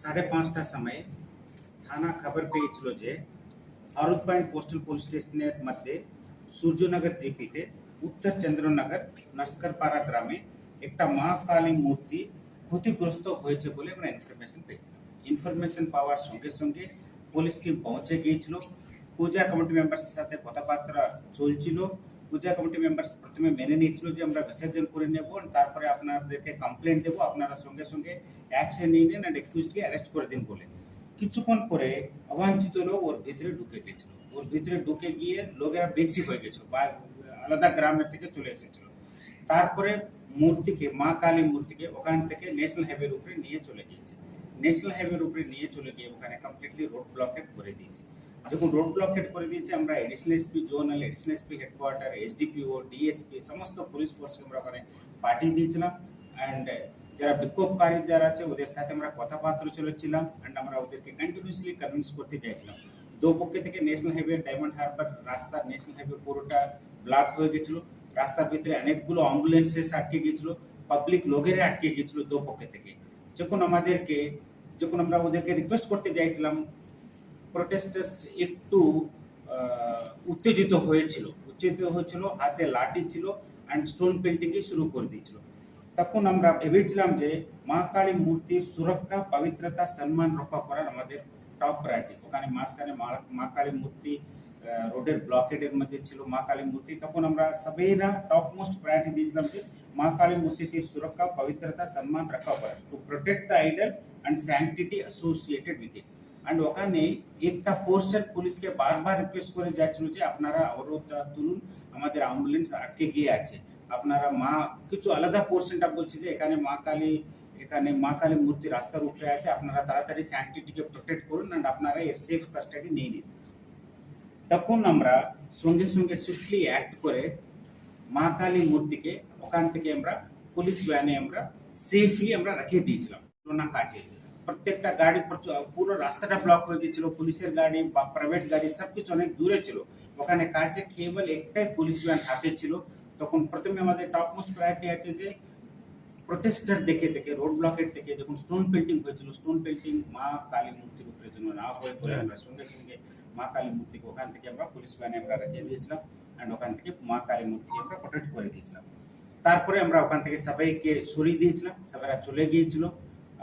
সাড়ে পাঁচটার সময় থানা খবর পেয়েছিল যে পয়েন্ট পোস্টাল পুলিশ স্টেশনের মধ্যে সূর্যনগর জিপিতে উত্তর চন্দ্রনগর নস্করপাড়া গ্রামে একটা মা কালী মূর্তি ক্ষতিগ্রস্ত হয়েছে বলে আমরা ইনফরমেশন পেয়েছিলাম। ইনফরমেশন পাওয়ার সঙ্গে সঙ্গে পুলিশ টিম পৌঁছে গিয়েছিল। পূজা কমিটি মেম্বার্সের সাথে কথাবার্তা চলছিল। পূজা কমিটি মেম্বার্স প্রথমে মেনে নিয়েছিল যে আমরা বিসর্জন করে নেব, তারপরে আপনাদেরকে কমপ্লেন দেবো, আপনারা সঙ্গে সঙ্গে অ্যাকশন নিয়ে নিন অ্যান্ড এক্সকিউজকে অ্যারেস্ট করে দিন বলে। কিছুক্ষণ পরে অবাঞ্ছিত লোক ওর ভিতরে ঢুকে গেছিল। ওর ভিতরে ঢুকে গিয়ে লোকেরা বেশি হয়ে গেছিল বা আলাদা গ্রামের থেকে চলে এসেছিল। তারপরে মূর্তিকে, মা কালী মূর্তিকে ওখান থেকে ন্যাশনাল হাইওয়ের উপরে নিয়ে চলে গিয়েছে। ন্যাশনাল হাইওয়ের উপরে নিয়ে চলে গিয়ে ওখানে কমপ্লিটলি রোড ব্লকেট করে দিয়েছে। যখন রোড ব্লকেট করে দিয়েছে, আমরা additional SP zonal additional SP headquarter SDPO DSP সমস্ত পুলিশ ফোর্সকে আমরা ওখানে পাঠিয়ে দিয়েছিলাম। অ্যান্ড যারা বিক্ষোভকারী যারা আছে, ওদের সাথে আমরা কথাবার্তা চলেছিলাম অ্যান্ড আমরা ওদেরকে কন্টিনিউসলি কনভিন্স করতে চাইছিলাম। দু পক্ষে থেকে ন্যাশনাল হাইওয়ে ডায়মন্ড হারবার রাস্তা ন্যাশনাল হাইওয়ে পুরোটা ব্লক হয়ে গেছিল। রাস্তার ভিতরে অনেকগুলো অ্যাম্বুলেন্সেস আটকে গেছিল পাবলিক লোকেরা আটকে গেছিল দু পক্ষে থেকে। যখন আমাদেরকে, যখন আমরা ওদেরকে রিকোয়েস্ট করতে চাইছিলাম প্রোটেস্টার্স একটু উত্তেজিত হয়েছিল। উত্তেজিত হয়েছিল, হাতে লাঠি ছিল অ্যান্ড স্টোন পেন্টিংকে শুরু করে দিয়েছিল। তখন আমরা ভেবেছিলাম যে মা কালী মূর্তির সুরক্ষা, পবিত্রতা, সম্মান রক্ষা করার আমাদের টপ প্রায়োরিটি ওখানে মাঝখানে মা- কালী মূর্তি রোডের ব্লকেডের মধ্যে ছিল মা কালী মূর্তি। তখন আমরা সবাইরা টপ মোস্ট প্রায়োরিটি দিয়েছিলাম যে মা কালী মূর্তিতে সুরক্ষা, পবিত্রতা, সম্মান রক্ষা করা to protect the idol and sanctity associated with it and ওখানে একটা পোর্শন পুলিশকে বারবার রিকোয়েস্ট করে যাচ্ছিল যে আপনারা অবরোধটা তুলুন, আমাদের অ্যাম্বুলেন্স আটকে গিয়ে আছে। আপনারা মা, কিছু আলাদা পোর্শনটা বলছে যে এখানে মা কালী, এখানে মা কালী মূর্তি রাস্তার উপরে আছে, আপনারা তাড়াতাড়ি স্যাংটিটিকে প্রোটেক্ট করুন অ্যান্ড আপনারা এর সেফ কাস্টাডি নিয়ে নিন। তখন আমরা সঙ্গে সঙ্গে সুইফটলি অ্যাক্ট করে মা কালী মূর্তিকে, ওখান থেকে আমরা পুলিশ ভ্যানে আমরা সেফলি আমরা রেখে দিয়েছিলাম। কাছে প্রত্যেকটা গাড়ি প্রচুর- পুরো রাস্তাটা ব্লক হয়ে গেছিল পুলিশের গাড়ি বা প্রাইভেট গাড়ি সবকিছু অনেক দূরে ছিল ওখানে কাছে কেবল একটাই পুলিশ ভ্যান হাতে ছিল তখন প্রথমে আমাদের টপ মোস্ট প্রায়োরিটি আছে যে প্রোটেস্টার দেখে দেখে রোড ব্লকের থেকে যখন স্টোন পেন্টিং হয়েছিল স্টোন পেন্টিং মা কালী মূর্তির উপরে যেন না হয়ে পড়ে আমরা সঙ্গে সঙ্গে মা কালী মূর্তিকে ওখান থেকে আমরা পুলিশ ভ্যানে আমরা রেখে দিয়েছিলাম অ্যান্ড ওখান থেকে মা কালী মূর্তিকে আমরা প্রোটেক্ট করে দিয়েছিলাম তারপরে আমরা ওখান থেকে সবাইকে সরিয়ে দিয়েছিলাম সবাইরা চলে গিয়েছিল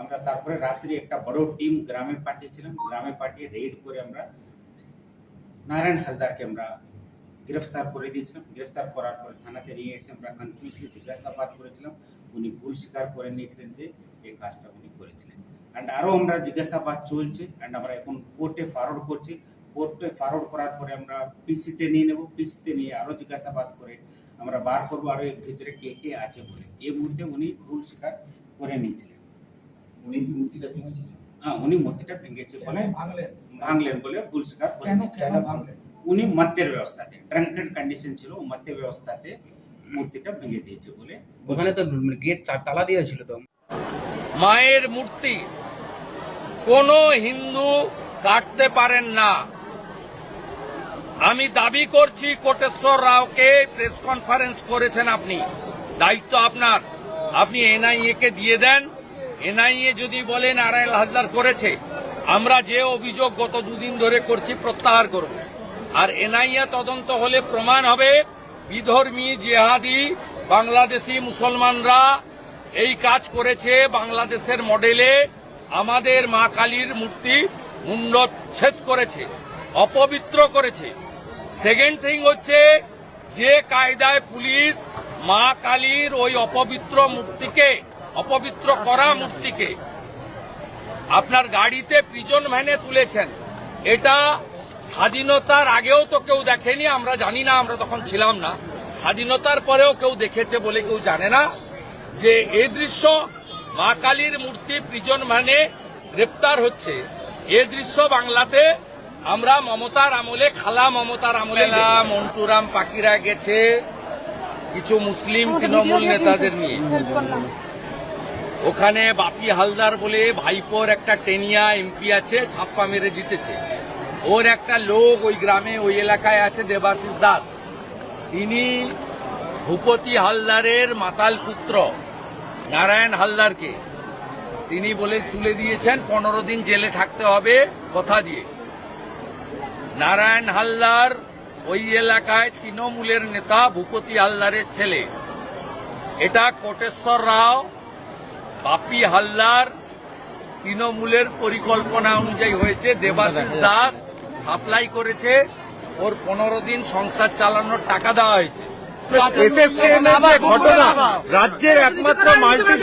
আমরা তারপরে রাত্রি একটা বড় টিম গ্রামে পাঠিয়েছিলাম। গ্রামে পাঠিয়ে রেড করে আমরা নারায়ণ হালদারকে আমরা গ্রেফতার করে দিয়েছিলাম। গ্রেফতার করার পরে থানাতে নিয়ে এসে আমরা কন্টিনিউসলি জিজ্ঞাসাবাদ করেছিলাম। উনি ভুল স্বীকার করে নিয়েছিলেন যে এই কাজটা উনি করেছিলেন। অ্যান্ড আরও আমরা জিজ্ঞাসাবাদ চলছে অ্যান্ড আমরা এখন কোর্টে ফরওয়ার্ড করছি। কোর্টে ফরওয়ার্ড করার পরে আমরা পিসিতে নিয়ে নেব। পিসিতে নিয়ে আরও জিজ্ঞাসাবাদ করে আমরা বার করব আরও এর ভিতরে কে কে আছে বলে। এই মুহূর্তে উনি ভুল স্বীকার করে নিয়েছিলেন। উনি কি মূর্তিটা ভেঙেছিলেন? হ্যাঁ উনি মূর্তিটা ভেঙেছে বলে ভাঙলেন? ভাঙলেন বলে ভুল স্বীকার করে কেন কেন ভাঙলেন? উনি মদ্যের ব্যবস্থাতে ড্রাঙ্কেন কন্ডিশন ছিল মদ্য ব্যবস্থাতে মূর্তিটা ভেঙে দিয়েছে বলে ওখানে তো গেট তালা দেওয়া ছিল তো। মায়ের মূর্তি কোনো হিন্দু কাটতে পারেন না। আমি দাবি করছি কোটেশ্বর রাওকে প্রেস কনফারেন্স করেছেন আপনি। দায়িত্ব আপনার। আপনি এনআইএ কে দিয়ে দেন। এনআইএ যদি বলে নারায়ণ হাজদার করেছে, আমরা যে অভিযোগ গত দুদিন ধরে করছি প্রত্যাহার করব। আর এনআইএ তদন্ত হলে প্রমাণ হবে বিধর্মী, জেহাদি, বাংলাদেশি মুসলমানরা এই কাজ করেছে বাংলাদেশের মডেলে। আমাদের মা কালীর মূর্তি মুন্ডচ্ছেদ করেছে, অপবিত্র করেছে। সেকেন্ড থিং হচ্ছে যে কায়দায় পুলিশ মা কালীর ওই অপবিত্র মূর্তিকে অপবিত্র করা মূর্তিকে। আপনার গাড়িতে প্রিজন ভ্যানে তুলেছেন। এটা স্বাধীনতার আগেও তো কেউ দেখেনি আমরা জানি না আমরা তখন ছিলাম না। স্বাধীনতার পরেও কেউ দেখেছে বলে কেউ জানে না যে এ দৃশ্য মা কালীর মূর্তি প্রিজন ভ্যানে গ্রেপ্তার হচ্ছে। এ দৃশ্য বাংলাতে আমরা মমতার আমলে খালা মমতার আমলে না, মন্টুরাম পাকিরা গেছে। কিছু মুসলিম তৃণমূল নেতাদের নিয়ে। ওখানে বাপি হালদার বলে ভাইপোর একটা টেনিয়া এমপি আছে, ছাপ্পা মেরে জিতেছে। ওর একটা লোক ওই গ্রামে, ওই এলাকায় আছে, দেবাশিস দাস। তিনি ভূপতি হালদারের মাতাল পুত্র, নারায়ণ হালদারকে। তিনি বলে তুলে দিয়েছেন, পনেরো দিন জেলে থাকতে হবে কথা দিয়ে। নারায়ণ হালদার ওই এলাকায় তৃণমূলের নেতা, ভূপতি হালদারের ছেলে। এটা কোটেশ্বর রাও বাপি হালদার তৃণমূলের পরিকল্পনা অনুযায়ী হয়েছে। দেবাশিস দাস সাপ্লাই করেছে। ওর পনেরো দিন সংসার চালানোর টাকা দেওয়া হয়েছে। রাজ্যের একমাত্র মাল্টি